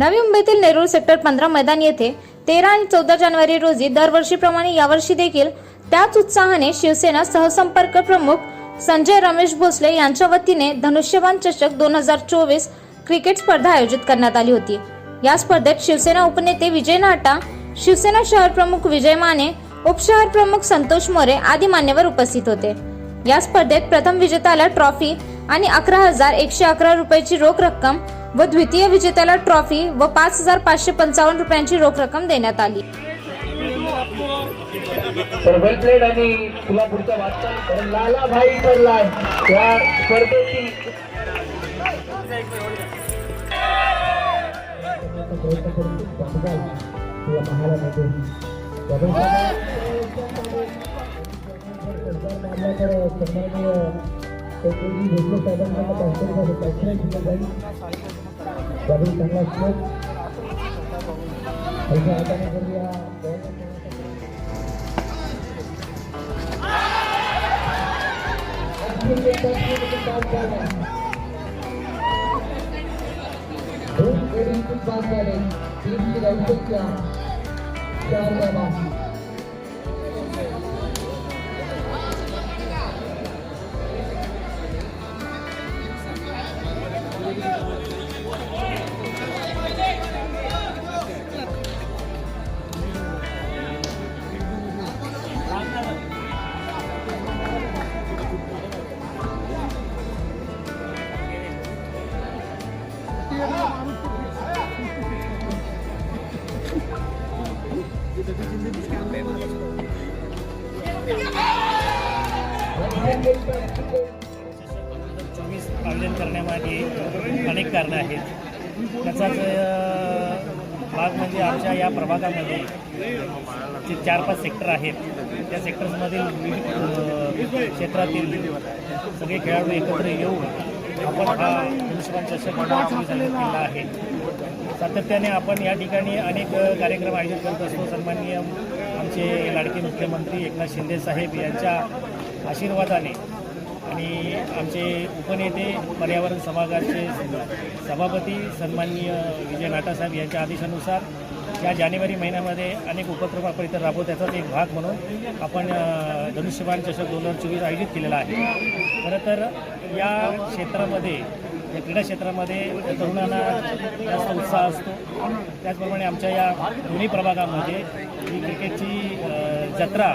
नवी मुंबईतील नेरूळ सेक्टर पंधरा मैदान येथे तेरा आणि चौदा जानेवारी रोजी दरवर्षीप्रमाणे यावर्षी देखील त्याच उत्साहाने शिवसेना सहसंपर्क प्रमुख संजय रमेश भोसले यांच्या वतीने धनुष्यबाण चषक दोन हजार चोवीस क्रिकेट स्पर्धा आयोजित करण्यात आली होती. या स्पर्धेत शिवसेना उपनेते विजय नाटा शिवसेना शहर प्रमुख विजय माने उपशहर प्रमुख संतोष मोरे आदी मान्यवर उपस्थित होते. या स्पर्धेत प्रथम विजेत्याला ट्रॉफी आणि अकरा हजार एकशे अकरा रुपयाची रोख रक्कम व द्वितीय विजेत्याला ट्रॉफी व पाच हजार पाचशे पंचावन्न रुपयांची रोख रक्कम देण्यात आली. तर वेल प्लेड आणि तुला पुढचा वाटचाल लाला भाई ठरलाय या स्पर्धेची चोवीस आयोजन करण्यामागे अनेक कारणं आहेत. त्याचाच भाग म्हणजे आमच्या या प्रभागामध्ये जे चार पाच सेक्टर आहेत त्या सेक्टर्समधील क्षेत्रातील सगळे खेळाडू एकत्र येऊन आपण हा मुन्सिपल चषक चोवीस आयोजित केला आहे. सातत्याने आपण या ठिकाणी अनेक कार्यक्रम आयोजित करत असतो. सन्माननीय आमचे लाडके मुख्यमंत्री एकनाथ शिंदे साहेब यांच्या आशीर्वादाने आणि आमचे उपनेते पर्यावरण समाजाचे सभापती सन्माननीय विजय नाटासाहेब यांच्या आदेशानुसार या जानेवारी महिन्यामध्ये अनेक उपक्रम आपण इथं राबवतो त्याचाच एक भाग म्हणून आपण धनुष्यबाण चषक दोन हजार चोवीस आयोजित केलेला आहे. खरं तर या क्षेत्रामध्ये या क्रीडा क्षेत्रामध्ये तरुणांना जास्त उत्साह असतो. त्याचप्रमाणे आमच्या या दोन्ही प्रभागामध्ये ही क्रिकेटची जत्रा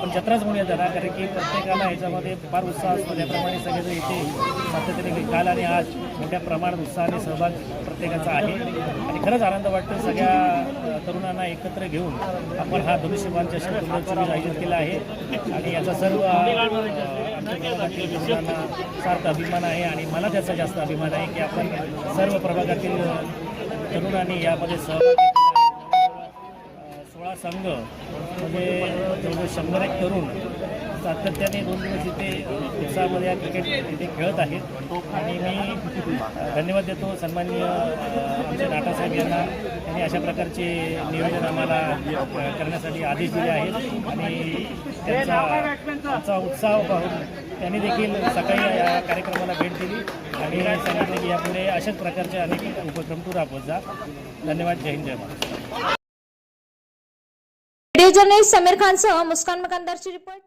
पण जत्राच म्हणूया त्याला कारण की प्रत्येकाला ह्याच्यामध्ये फार उत्साह असतो. त्याप्रमाणे सगळेजण इथे सातत्याने काल आणि आज मोठ्या प्रमाणात उत्साहाने सहभाग प्रत्येकाचा आहे. आणि खरंच आनंद वाटतो सगळ्या तरुणांना एकत्र घेऊन आपण हा धनुष्यबाण चषक आयोजित केला आहे. आणि याचा सर्व अ, सार्थ अभिमान आहे आणि मला त्याचा जास्त अभिमान आहे की आपण सर्व प्रभागातील तरुणांनी यामध्ये सहभागी घेतलेला संघ म्हणजे जवळजवळ शंभर एक तरुण सातत्याने दोन दिवस इथे उत्साहामध्ये या क्रिकेट इथे खेळत आहेत. आणि मी धन्यवाद देतो सन्माननीय आमच्या आमचे नाटासाहेब यांना. त्यांनी अशा प्रकारचे नियोजन आम्हाला करण्यासाठी आदेश दिले आहेत. आणि त्यांचा त्यांचा उत्साह पाहून त्यांनी देखील सकाळी या कार्यक्रमाला भेट दिली. आणि सांगितले की यापुढे अशाच प्रकारचे अनेक उपक्रम तू राबवत जा. धन्यवाद. जय हिंद जय महाराष्ट्र. व्हिडिओ जर्नलिस्ट समीर खानसह मुस्कान मकानदारची रिपोर्ट.